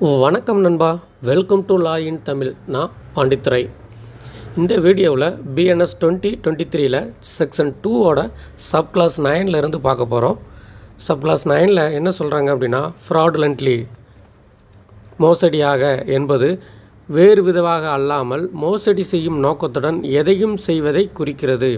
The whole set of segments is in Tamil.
வணக்கம் நண்பா. Welcome to law in Tamil நான் பாண்டித்துரை. இந்த வீடியோவில் பிஎன்எஸ் டுவெண்ட்டி டுவெண்ட்டி த்ரீல செக்ஷன் டூவோட சப் கிளாஸ் இருந்து பார்க்க போகிறோம் சப் கிளாஸ் நைனில் என்ன சொல்கிறாங்க அப்படின்னா ஃப்ராடுலண்ட்லி மோசடியாக என்பது வேறு விதமாக அல்லாமல் மோசடி செய்யும் நோக்கத்துடன் எதையும் செய்வதை குறிக்கிறது.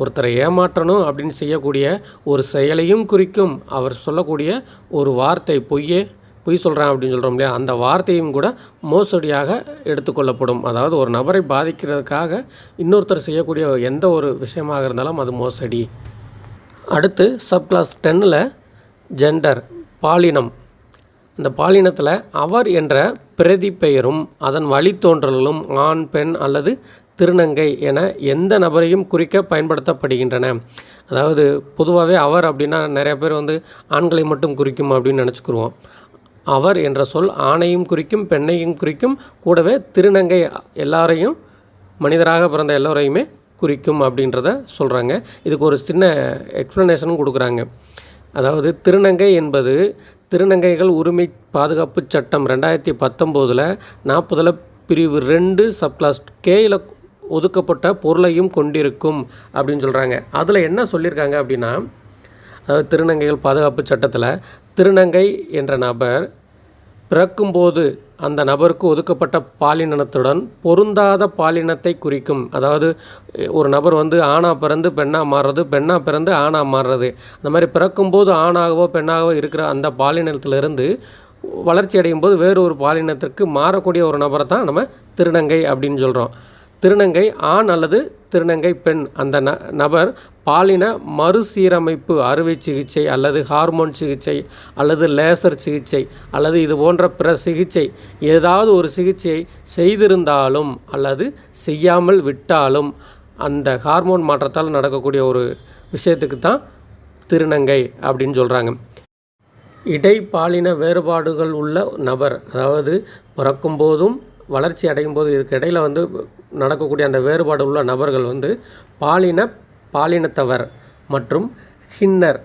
ஒருத்தரை ஏமாற்றணும் அப்படின்னு செய்யக்கூடிய ஒரு செயலையும் குறிக்கும். அவர் சொல்லக்கூடிய ஒரு வார்த்தை பொய்யே பொய் சொல்கிறேன் அப்படின்னு சொல்கிறோம் இல்லையா? அந்த வார்த்தையும் கூட மோசடியாக எடுத்துக்கொள்ளப்படும் அதாவது ஒரு நபரை பாதிக்கிறதுக்காக இன்னொருத்தர் செய்யக்கூடிய எந்த ஒரு விஷயமாக இருந்தாலும் அது மோசடி. அடுத்து சப் கிளாஸ் டென்னில் ஜெண்டர் பாலினம். இந்த பாலினத்தில் அவர் என்ற பிரதி பெயரும் அதன் வழித்தோன்றலும் ஆண் பெண் அல்லது திருநங்கை என எந்த நபரையும் குறிக்க பயன்படுத்தப்படுகின்றன. அதாவது பொதுவாகவே அவர் அப்படின்னா நிறைய பேர் வந்து ஆண்களை மட்டும் குறிக்கும் அப்படின்னு நினச்சிக்கிருவோம். அவர் என்ற சொல் ஆணையும் குறிக்கும் பெண்ணையும் குறிக்கும் கூடவே திருநங்கை எல்லாரையும் மனிதராக பிறந்த எல்லோரையுமே குறிக்கும் அப்படின்றத சொல்கிறாங்க இதுக்கு ஒரு சின்ன எக்ஸ்ப்ளனேஷனும் கொடுக்குறாங்க. அதாவது திருநங்கை என்பது திருநங்கைகள் உரிமை பாதுகாப்பு சட்டம் ரெண்டாயிரத்தி பத்தொம்போதில் நாற்பதில் பிரிவு ரெண்டு சப்கிளாஸ் கேயில் ஒதுக்கப்பட்ட பொருளையும் கொண்டிருக்கும் அப்படின்னு சொல்கிறாங்க அதில் என்ன சொல்லியிருக்காங்க அப்படின்னா அதாவது திருநங்கைகள் பாதுகாப்பு சட்டத்தில் திருநங்கை என்ற நபர் பிறக்கும்போது அந்த நபருக்கு ஒதுக்கப்பட்ட பாலினத்துடன் பொருந்தாத பாலினத்தை குறிக்கும். அதாவது ஒரு நபர் வந்து ஆணாக பிறந்து பெண்ணாக மாறுறது பெண்ணாக பிறந்து ஆணாக மாறுறது. அந்த மாதிரி பிறக்கும்போது ஆணாகவோ பெண்ணாகவோ இருக்கிற அந்த பாலினத்திலிருந்து வளர்ச்சி அடையும் போது வேறு ஒரு பாலினத்திற்கு மாறக்கூடிய ஒரு நபரை தான் நம்ம திருநங்கை அப்படின்னு சொல்கிறோம் திருநங்கை ஆண் அல்லது திருநங்கை பெண். அந்த ந நபர் பாலின மறுசீரமைப்பு அறுவை சிகிச்சை அல்லது ஹார்மோன் சிகிச்சை அல்லது லேசர் சிகிச்சை அல்லது இது போன்ற பிற சிகிச்சை ஏதாவது ஒரு சிகிச்சையை செய்திருந்தாலும் அல்லது செய்யாமல் விட்டாலும் அந்த ஹார்மோன் மாற்றத்தால் நடக்கக்கூடிய ஒரு விஷயத்துக்கு தான் திருநங்கை அப்படின்னு சொல்கிறாங்க இடைப்பாலின வேறுபாடுகள் உள்ள நபர் அதாவது பிறக்கும்போதும் வளர்ச்சி அடையும் போது இதுக்கு இடையில் வந்து நடக்கக்கூடிய அந்த வேறுபாடு உள்ள நபர்கள் வந்து பாலின பாலினத்தவர் மற்றும் ஹின்னர்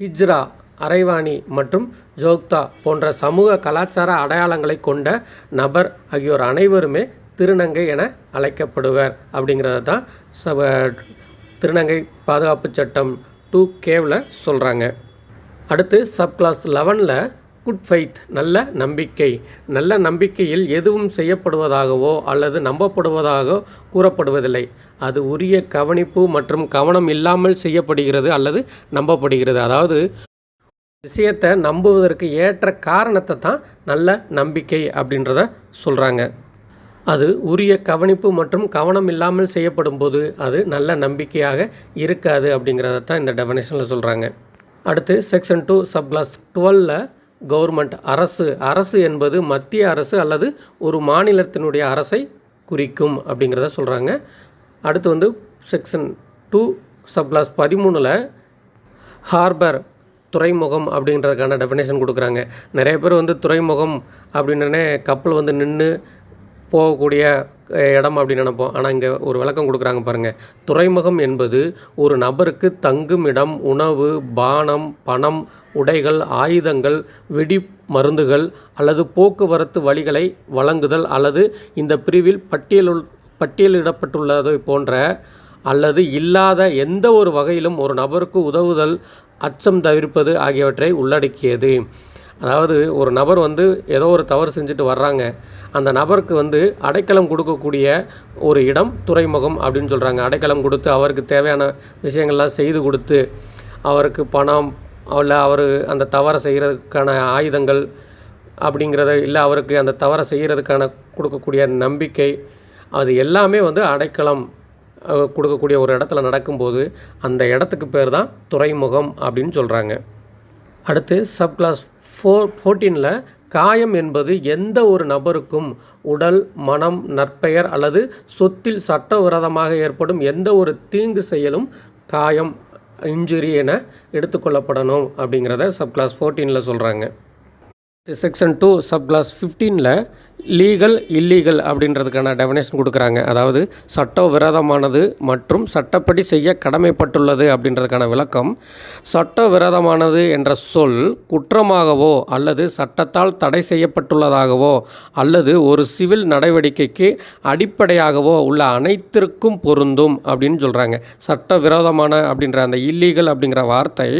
ஹிஜ்ரா அரைவாணி மற்றும் ஜோக்தா போன்ற சமூக கலாச்சார அடையாளங்களை கொண்ட நபர் ஆகியோர் அனைவருமே திருநங்கை என அழைக்கப்படுவர் அப்படிங்கிறத தான் சப திருநங்கை பாதுகாப்பு சட்டம் டூ கேவில் சொல்கிறாங்க அடுத்து சப் கிளாஸ் லெவனில் குட் ஃபைத் நல்ல நம்பிக்கை நல்ல நம்பிக்கையில் எதுவும் செய்யப்படுவதாகவோ அல்லது நம்பப்படுவதாக கூறப்படுவதில்லை. அது உரிய கவனிப்பு மற்றும் கவனம் இல்லாமல் செய்யப்படுகிறது அல்லது நம்பப்படுகிறது. அதாவது விஷயத்தை நம்புவதற்கு ஏற்ற காரணத்தை தான் நல்ல நம்பிக்கை அப்படின்றத சொல்கிறாங்க அது உரிய கவனிப்பு மற்றும் கவனம் இல்லாமல் செய்யப்படும் போது அது நல்ல நம்பிக்கையாக இருக்காது அப்படிங்கிறத தான் இந்த டெஃபனேஷனில் சொல்கிறாங்க அடுத்து செக்ஷன் டூ சப் கிளாஸ் டுவெலில் கவர்மெண்ட் அரசு அரசு என்பது மத்திய அரசு அல்லது ஒரு மாநிலத்தினுடைய அரசை குறிக்கும் அப்படிங்கிறத சொல்கிறாங்க அடுத்து வந்து செக்ஷன் டூ சப் கிளாஸ் பதிமூணில் ஹார்பர் துறைமுகம் அப்படின்றதுக்கான டெஃபினேஷன் கொடுக்குறாங்க. நிறைய பேர் வந்து துறைமுகம் அப்படின்னே கப்பல் வந்து நின்று போகக்கூடிய இடம் அப்படின்னு நினைப்போம். ஆனால் இங்கே ஒரு விளக்கம் கொடுக்குறாங்க பாருங்கள் துறைமுகம் என்பது ஒரு நபருக்கு தங்கும் இடம் உணவு பானம் பணம் உடைகள் ஆயுதங்கள் வெடி மருந்துகள் அல்லது போக்குவரத்து வழிகளை வழங்குதல் அல்லது இந்த பிரிவில் பட்டியலுள் பட்டியலிடப்பட்டுள்ளதை போன்ற அல்லது இல்லாத எந்த ஒரு வகையிலும் ஒரு நபருக்கு உதவுதல் அச்சம் தவிர்ப்பது ஆகியவற்றை உள்ளடக்கியது. அதாவது ஒரு நபர் வந்து ஏதோ ஒரு தவறு செஞ்சுட்டு வர்றாங்க. அந்த நபருக்கு வந்து அடைக்கலம் கொடுக்கக்கூடிய ஒரு இடம் துறைமுகம் அப்படின்னு சொல்கிறாங்க அடைக்கலம் கொடுத்து அவருக்கு தேவையான விஷயங்கள்லாம் செய்து கொடுத்து அவருக்கு பணம் இல்லை அவர் அந்த தவறை செய்கிறதுக்கான ஆயுதங்கள் அப்படிங்கிறத இல்லை அவருக்கு அந்த தவறை செய்கிறதுக்கான கொடுக்கக்கூடிய நம்பிக்கை அது எல்லாமே வந்து அடைக்கலம் கொடுக்கக்கூடிய ஒரு இடத்துல நடக்கும்போது அந்த இடத்துக்கு பேர் தான் துறைமுகம் அப்படின்னு சொல்கிறாங்க அடுத்து சப் கிளாஸ் ஃபோர் ஃபோர்டீனில் காயம் என்பது எந்த ஒரு நபருக்கும் உடல் மனம் நற்பெயர் அல்லது சொத்தில் சட்டவிரோதமாக ஏற்படும் எந்த ஒரு தீங்கு செயலும் காயம் இன்ஜுரி என எடுத்துக்கொள்ளப்படணும் அப்படிங்கிறத சப் கிளாஸ் ஃபோர்டீனில் சொல்கிறாங்க செக்ஷன் டூ சப் கிளாஸ் ஃபிஃப்டீனில் லீகல் இல்லீகல் அப்படின்றதுக்கான டெஃபினேஷன் கொடுக்குறாங்க. அதாவது சட்ட விரோதமானது மற்றும் சட்டப்படி செய்ய கடமைப்பட்டுள்ளது அப்படின்றதுக்கான விளக்கம். சட்ட விரோதமானது என்ற சொல் குற்றமாகவோ அல்லது சட்டத்தால் தடை செய்யப்பட்டுள்ளதாகவோ அல்லது ஒரு சிவில் நடவடிக்கைக்கு அடிப்படையாகவோ உள்ள அனைத்திற்கும் பொருந்தும் அப்படின்னு சொல்கிறாங்க சட்ட விரோதமான அப்படின்ற அந்த இல்லீகல் அப்படிங்கிற வார்த்தை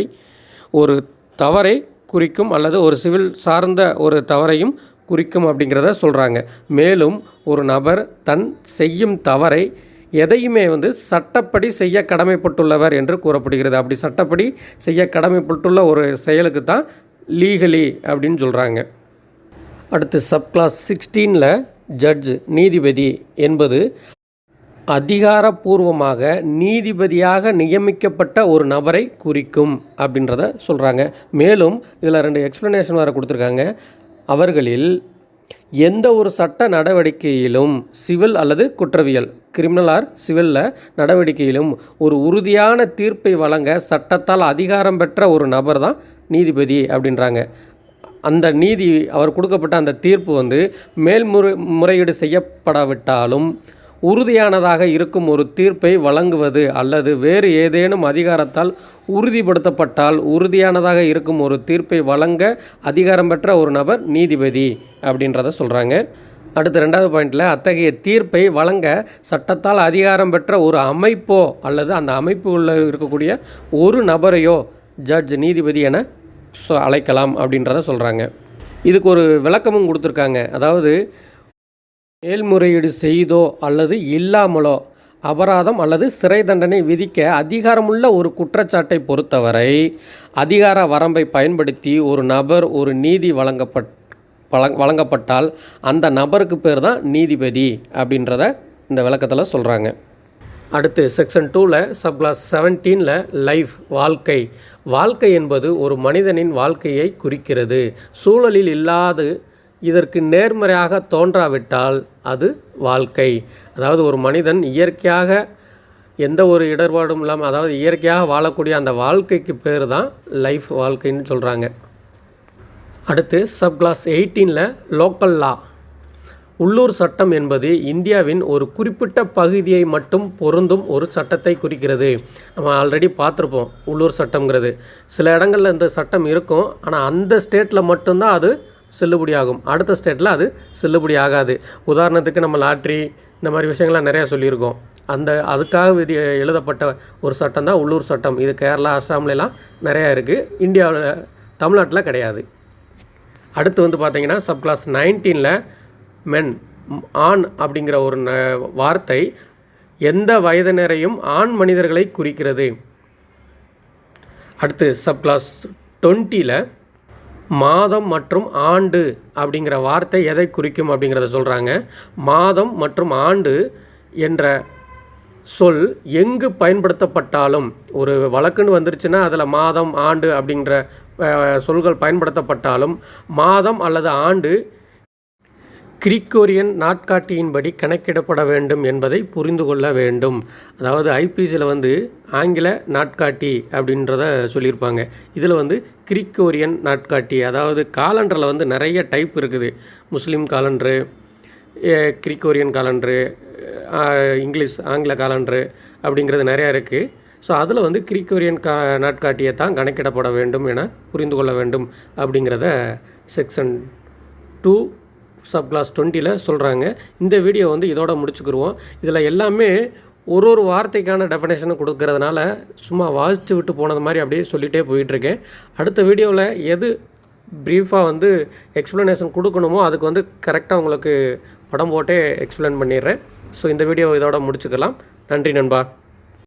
ஒரு தவறை குறிக்கும் அல்லது ஒரு சிவில் சார்ந்த ஒரு தவறையும் குறிக்கும் அப்படிங்கிறத சொல்கிறாங்க மேலும் ஒரு நபர் தன் செய்யும் தவறை எதையுமே வந்து சட்டப்படி செய்ய கடமைப்பட்டுள்ளவர் என்று கூறப்படுகிறது. அப்படி சட்டப்படி செய்ய கடமைப்பட்டுள்ள ஒரு செயலுக்கு தான் லீகலி அப்படின்னு சொல்கிறாங்க அடுத்து சப் கிளாஸ் சிக்ஸ்டீனில் ஜட்ஜ் நீதிபதி என்பது அதிகாரப்பூர்வமாக நீதிபதியாக நியமிக்கப்பட்ட ஒரு நபரை குறிக்கும் அப்படின்றத சொல்கிறாங்க மேலும் இதில் ரெண்டு எக்ஸ்ப்ளனேஷன் வேறு கொடுத்துருக்காங்க. அவர்களில் எந்த ஒரு சட்ட நடவடிக்கையிலும் சிவில் அல்லது குற்றவியல் கிரிமினல் ஆர் சிவிலில் நடவடிக்கையிலும் ஒரு உறுதியான தீர்ப்பை வழங்க சட்டத்தால் அதிகாரம் பெற்ற ஒரு நபர் தான் நீதிபதி அப்படின்றாங்க. அந்த நீதி அவர் கொடுக்கப்பட்ட அந்த தீர்ப்பு வந்து மேல்முறை முறையீடு செய்யப்படாவிட்டாலும் உறுதியானதாக இருக்கும் ஒரு தீர்ப்பை வழங்குவது அல்லது வேறு ஏதேனும் அதிகாரத்தால் உறுதிப்படுத்தப்பட்டால் உறுதியானதாக இருக்கும் ஒரு தீர்ப்பை வழங்க அதிகாரம் பெற்ற ஒரு நபர் நீதிபதி அப்படின்றத சொல்கிறாங்க அடுத்து ரெண்டாவது பாயிண்டில் அத்தகைய தீர்ப்பை வழங்க சட்டத்தால் அதிகாரம் பெற்ற ஒரு அமைப்போ அல்லது அந்த அமைப்பு உள்ள இருக்கக்கூடிய ஒரு நபரையோ ஜட்ஜ் நீதிபதி என சொ- அழைக்கலாம் அப்படின்றத சொல்கிறாங்க இதுக்கு ஒரு விளக்கமும் கொடுத்துருக்காங்க. அதாவது மேல்முறையீடு செய்தோ அல்லது இல்லாமலோ அபராதம் அல்லது சிறை தண்டனை விதிக்க அதிகாரமுள்ள ஒரு குற்றச்சாட்டை பொறுத்தவரை அதிகார வரம்பை பயன்படுத்தி ஒரு நபர் ஒரு நீதி வழங்கப்பட் வழங்கப்பட்டால் அந்த நபருக்கு பேர் தான் நீதிபதி அப்படின்றத இந்த விளக்கத்தில் சொல்கிறாங்க அடுத்து செக்ஷன் டூவில் சப்கிளாஸ் செவன்டீனில் லைஃப் வாழ்க்கை. வாழ்க்கை என்பது ஒரு மனிதனின் வாழ்க்கையை குறிக்கிறது. சூழலில் இல்லாது இதற்கு நேர்மறையாக தோன்றாவிட்டால் அது வாழ்க்கை. அதாவது ஒரு மனிதன் இயற்கையாக எந்த ஒரு இடர்பாடும் இல்லாமல் அதாவது இயற்கையாக வாழக்கூடிய அந்த வாழ்க்கைக்கு பேர் தான் லைஃப் வாழ்க்கைன்னு சொல்கிறாங்க அடுத்து சப் கிளாஸ் எயிட்டீனில் லோக்கல் லா. உள்ளூர் சட்டம் என்பது இந்தியாவின் ஒரு குறிப்பிட்ட பகுதியை மட்டும் பொருந்தும் ஒரு சட்டத்தை குறிக்கிறது. நம்ம ஆல்ரெடி பார்த்துருப்போம் உள்ளூர் சட்டம்ங்கிறது. சில இடங்களில் இந்த சட்டம் இருக்கும் ஆனால் அந்த ஸ்டேட்டில் மட்டும்தான் அது செல்லுபடியாகும். அடுத்த ஸ்டேட்டில் அது செல்லுபடி ஆகாது உதாரணத்துக்கு நம்ம லாட்ரி இந்த மாதிரி விஷயங்கள்லாம் நிறையா சொல்லியிருக்கோம். அந்த அதுக்காக விதி எழுதப்பட்ட ஒரு சட்டம் தான் உள்ளூர் சட்டம். இது கேரளா அஸ்ஸாம்லலாம் நிறையா இருக்குது இந்தியாவில் தமிழ்நாட்டில் கிடையாது. அடுத்து வந்து பார்த்திங்கன்னா சப் கிளாஸ் நைன்டீனில் மென் ஆண் அப்படிங்கிற ஒரு வார்த்தை எந்த வயதினரையும் ஆண் மனிதர்களை குறிக்கிறது. அடுத்து சப் கிளாஸ் டுவெண்ட்டியில் மாதம் மற்றும் ஆண்டு அப்படிங்கிற வார்த்தை எதை குறிக்கும் அப்படிங்கிறத சொல்கிறாங்க மாதம் மற்றும் ஆண்டு என்ற சொல் எங்கு பயன்படுத்தப்பட்டாலும் ஒரு வழக்குன்னு வந்துருச்சுன்னா அதில் மாதம் ஆண்டு அப்படிங்கிற சொல்கள் பயன்படுத்தப்பட்டாலும் மாதம் அல்லது ஆண்டு கிரிக்கோரியன் நாட்காட்டியின்படி கணக்கிடப்பட வேண்டும் என்பதை புரிந்து கொள்ள வேண்டும். அதாவது ஐபிசியில் வந்து ஆங்கில நாட்காட்டி அப்படின்றத சொல்லியிருப்பாங்க. இதில் வந்து கிரிக்கோரியன் நாட்காட்டி அதாவது காலண்டரில் வந்து நிறைய டைப் இருக்குது. Muslim calendar Gregorian calendar English ஆங்கில காலண்டரு அப்படிங்கிறது நிறையா இருக்குது ஸோ அதில் வந்து கிரிக்கோரியன் கா நாட்காட்டியை தான் கணக்கிடப்பட வேண்டும் என புரிந்து கொள்ள வேண்டும் அப்படிங்கிறத செக்ஷன் டூ சப் கிளாஸ் டுவெண்ட்டியில் சொல்கிறாங்க இந்த வீடியோ வந்து இதோட முடிச்சுக்கிடுவோம் இதில் எல்லாமே ஒரு ஒரு வார்த்தைக்கான டெஃபினேஷனை கொடுக்கறதுனால சும்மா வாசித்து விட்டு போனது மாதிரி அப்படியே சொல்லிகிட்டே போயிட்டுருக்கேன். அடுத்த வீடியோவில் எது ப்ரீஃபாக வந்து எக்ஸ்ப்ளனேஷன் கொடுக்கணுமோ அதுக்கு வந்து கரெக்டாக உங்களுக்கு படம் போட்டே எக்ஸ்பிளைன் பண்ணிடுறேன். ஸோ இந்த வீடியோ இதோட முடிச்சுக்கலாம். நன்றி நண்பா.